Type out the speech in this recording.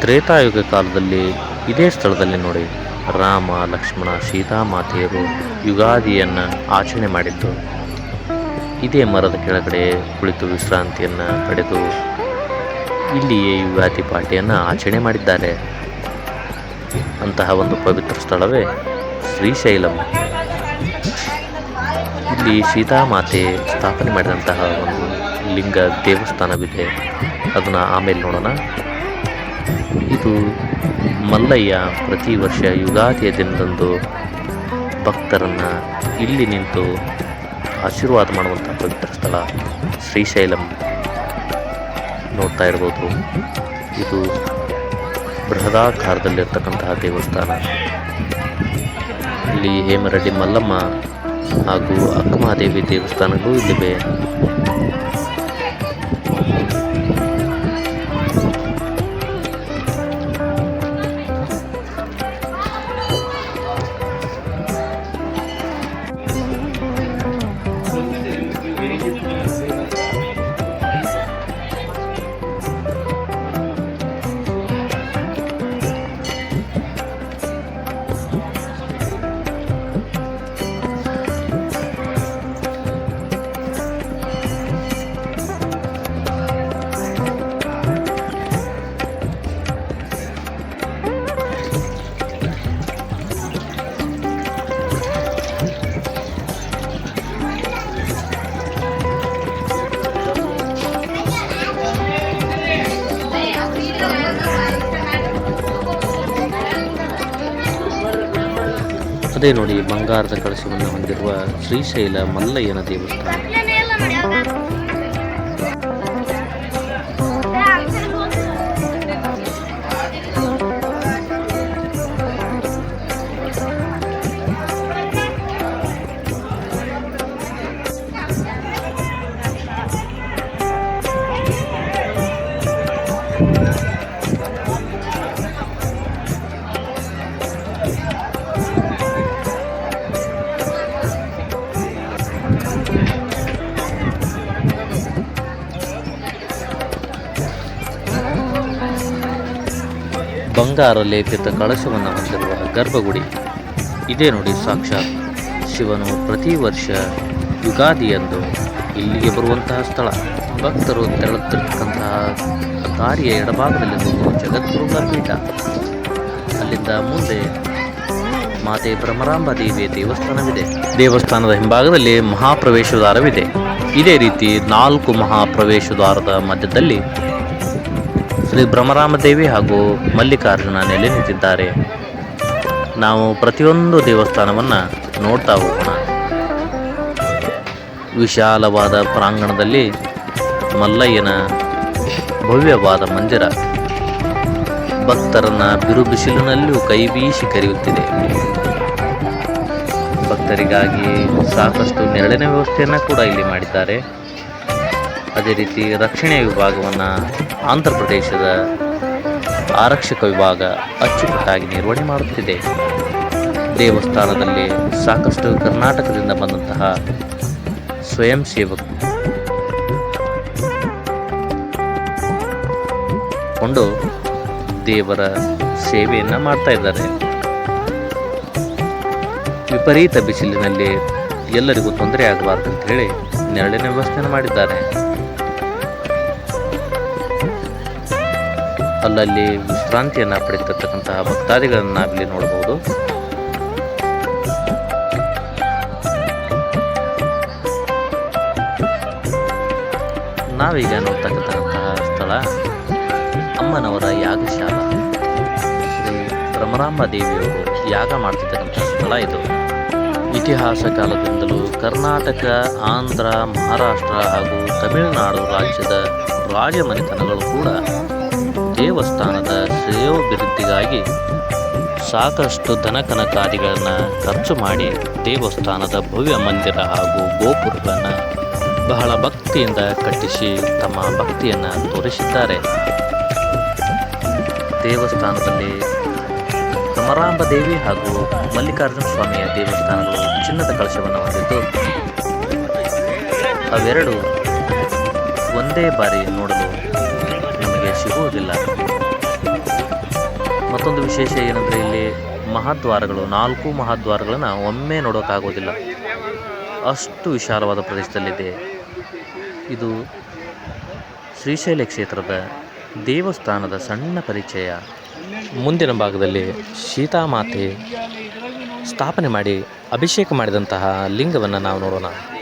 ತ್ರೇತಾಯುಗ ಕಾಲದಲ್ಲಿ ಇದೇ ಸ್ಥಳದಲ್ಲಿ ನೋಡಿ ರಾಮ, ಲಕ್ಷ್ಮಣ ಸೀತಾಮಾತೆಯರು ಯುಗಾದಿಯನ್ನು ಆಚರಣೆ ಮಾಡಿದ್ದು. ಇದೇ ಮರದ ಕೆಳಗಡೆ ಕುಳಿತು ವಿಶ್ರಾಂತಿಯನ್ನು ಪಡೆದು ಇಲ್ಲಿಯೇ ಯುಗಾದಿ ಪಾರ್ಟಿಯನ್ನು ಆಚರಣೆ ಮಾಡಿದ್ದಾರೆ. ಅಂತಹ ಒಂದು ಪವಿತ್ರ ಸ್ಥಳವೇ ಶ್ರೀಶೈಲಂ. ಇಲ್ಲಿ ಸೀತಾಮಾತೆ ಸ್ಥಾಪನೆ ಮಾಡಿದಂತಹ ಒಂದು ಲಿಂಗ ದೇವಸ್ಥಾನವಿದೆ. ಅದನ್ನು ಆಮೇಲೆ ನೋಡೋಣ. ಇದು ಮಲ್ಲಯ್ಯ ಪ್ರತಿ ವರ್ಷ ಯುಗಾದಿಯ ದಿನದಂದು ಭಕ್ತರನ್ನು ಇಲ್ಲಿ ನಿಂತು ಆಶೀರ್ವಾದ ಮಾಡುವಂಥ ಪವಿತ್ರ ಸ್ಥಳ ಶ್ರೀಶೈಲಂ ನೋಡ್ತಾ ಇರ್ಬೋದು. ಇದು ಬೃಹದಾಕಾರದಲ್ಲಿರ್ತಕ್ಕಂತಹ ದೇವಸ್ಥಾನ. ಇಲ್ಲಿ ಹೇಮರಡ್ಡಿ ಮಲ್ಲಮ್ಮ ಹಾಗೂ ಅಕ್ಕಮಹಾದೇವಿ ದೇವಸ್ಥಾನಗಳು ಇಲ್ಲಿವೆ. ಅದೇ ನೋಡಿ ಬಂಗಾರದ ಕಳಶವನ್ನು ಹೊಂದಿರುವ ಶ್ರೀಶೈಲ ಮಲ್ಲಯ್ಯನ ದೇವಸ್ಥಾನ. ಬಂಗಾರ ಲೇಪಿತ ಕಳಶವನ್ನು ಹೊಂದಿರುವ ಗರ್ಭಗುಡಿ. ಇದೇ ನೋಡಿ ಸಾಕ್ಷಾತ್ ಶಿವನು ಪ್ರತಿ ವರ್ಷ ಯುಗಾದಿಯಂದು ಇಲ್ಲಿಗೆ ಬರುವಂತಹ ಸ್ಥಳ. ಭಕ್ತರು ತೆರಳುತ್ತಿರ್ತಕ್ಕಂತಹ ದಾರಿಯ ಎಡಭಾಗದಲ್ಲಿರುವ ಜಗದ್ಗುರು ಪೀಠ. ಅಲ್ಲಿಂದ ಮುಂದೆ ಮಾತೆ ಭ್ರಮರಾಂಬ ದೇವಿಯ ದೇವಸ್ಥಾನವಿದೆ. ದೇವಸ್ಥಾನದ ಹಿಂಭಾಗದಲ್ಲಿ ಮಹಾಪ್ರವೇಶದ್ವಾರವಿದೆ. ಇದೇ ರೀತಿ ನಾಲ್ಕು ಮಹಾಪ್ರವೇಶದ್ವಾರದ ಮಧ್ಯದಲ್ಲಿ ಶ್ರೀ ಭ್ರಮರಾಮದೇವಿ ಹಾಗೂ ಮಲ್ಲಿಕಾರ್ಜುನ ನೆಲೆ ನಿಂತಿದ್ದಾರೆ. ನಾವು ಪ್ರತಿಯೊಂದು ದೇವಸ್ಥಾನವನ್ನು ನೋಡ್ತಾ ಹೋಗೋಣ. ವಿಶಾಲವಾದ ಪ್ರಾಂಗಣದಲ್ಲಿ ಮಲ್ಲಯ್ಯನ ಭವ್ಯವಾದ ಮಂದಿರ ಭಕ್ತರನ್ನ ಬಿರು ಬಿಸಿಲಿನಲ್ಲೂ ಕೈ ಬೀಸಿ ಕರೆಯುತ್ತಿದೆ. ಭಕ್ತರಿಗಾಗಿ ಸಾಕಷ್ಟು ನೆರಳಿನ ವ್ಯವಸ್ಥೆಯನ್ನು ಕೂಡ ಇಲ್ಲಿ ಮಾಡಿದ್ದಾರೆ. ಅದೇ ರೀತಿ ರಕ್ಷಣೆ ವಿಭಾಗವನ್ನು ಆಂಧ್ರ ಪ್ರದೇಶದ ಆರಕ್ಷಕ ವಿಭಾಗ ಅಚ್ಚುಕಟ್ಟಾಗಿ ನಿರ್ವಹಣೆ ಮಾಡುತ್ತಿದೆ. ದೇವಸ್ಥಾನದಲ್ಲಿ ಸಾಕಷ್ಟು ಕರ್ನಾಟಕದಿಂದ ಬಂದಂತಹ ಸ್ವಯಂ ಸೇವಕರು ಕೊಂಡು ದೇವರ ಸೇವೆಯನ್ನು ಮಾಡ್ತಾ ಇದ್ದಾರೆ. ವಿಪರೀತ ಬಿಸಿಲಿನಲ್ಲಿ ಎಲ್ಲರಿಗೂ ತೊಂದರೆ ಆಗಬಾರ್ದು ಅಂತ ಹೇಳಿ ನೆರಳಿನ ವ್ಯವಸ್ಥೆಯನ್ನು ಮಾಡಿದ್ದಾರೆ. ಅಲ್ಲಲ್ಲಿ ವಿಶ್ರಾಂತಿಯನ್ನು ಪಡೆದಿರ್ತಕ್ಕಂತಹ ಭಕ್ತಾದಿಗಳನ್ನು ನಾವಿಲ್ಲಿ ನೋಡಬಹುದು ನಾವೀಗ ನೋಡ್ತಕ್ಕಂತಹ ಸ್ಥಳ ಅಮ್ಮನವರ ಯಾಗಶಾಲ. ಶ್ರೀ ಭ್ರಮರಾಂಬ ದೇವಿಯವರು ಯಾಗ ಮಾಡ್ತಿದ್ದಕ್ಕಂಥ ಸ್ಥಳ ಇದು. ಇತಿಹಾಸ ಕಾಲದಿಂದಲೂ ಕರ್ನಾಟಕ, ಆಂಧ್ರ, ಮಹಾರಾಷ್ಟ್ರ ಹಾಗೂ ತಮಿಳುನಾಡು ರಾಜ್ಯದ ರಾಜಮನೆತನಗಳು ಕೂಡ ದೇವಸ್ಥಾನದ ಶ್ರೇಯೋಭಿವೃದ್ಧಿಗಾಗಿ ಸಾಕಷ್ಟು ಧನಕನಕಾದಿಗಳನ್ನು ಖರ್ಚು ಮಾಡಿ ದೇವಸ್ಥಾನದ ಭವ್ಯ ಮಂದಿರ ಹಾಗೂ ಗೋಪುರಗಳನ್ನು ಬಹಳ ಭಕ್ತಿಯಿಂದ ಕಟ್ಟಿಸಿ ತಮ್ಮ ಭಕ್ತಿಯನ್ನು ತೋರಿಸಿದ್ದಾರೆ. ದೇವಸ್ಥಾನದಲ್ಲಿ ಕಮರಾಂಬ ದೇವಿ ಹಾಗೂ ಮಲ್ಲಿಕಾರ್ಜುನ ಸ್ವಾಮಿಯ ದೇವಸ್ಥಾನಗಳು ಚಿನ್ನದ ಕಳಶವನ್ನು ಹೊಂದಿದ್ದು, ಅವೆರಡು ಒಂದೇ ಬಾರಿ ನೋಡಲು ಸಿಗುವುದಿಲ್ಲ. ಮತ್ತೊಂದು ವಿಶೇಷ ಏನಂದರೆ ಇಲ್ಲಿ ಮಹಾದ್ವಾರಗಳು, ನಾಲ್ಕು ಮಹಾದ್ವಾರಗಳನ್ನು ಒಮ್ಮೆ ನೋಡೋಕ್ಕಾಗೋದಿಲ್ಲ. ಅಷ್ಟು ವಿಶಾಲವಾದ ಪ್ರದೇಶದಲ್ಲಿದೆ. ಇದು ಶ್ರೀಶೈಲ ಕ್ಷೇತ್ರದ ದೇವಸ್ಥಾನದ ಸಣ್ಣ ಪರಿಚಯ. ಮುಂದಿನ ಭಾಗದಲ್ಲಿ ಸೀತಾಮಾತೆ ಸ್ಥಾಪನೆ ಮಾಡಿ ಅಭಿಷೇಕ ಮಾಡಿದಂತಹ ಲಿಂಗವನ್ನು ನಾವು ನೋಡೋಣ.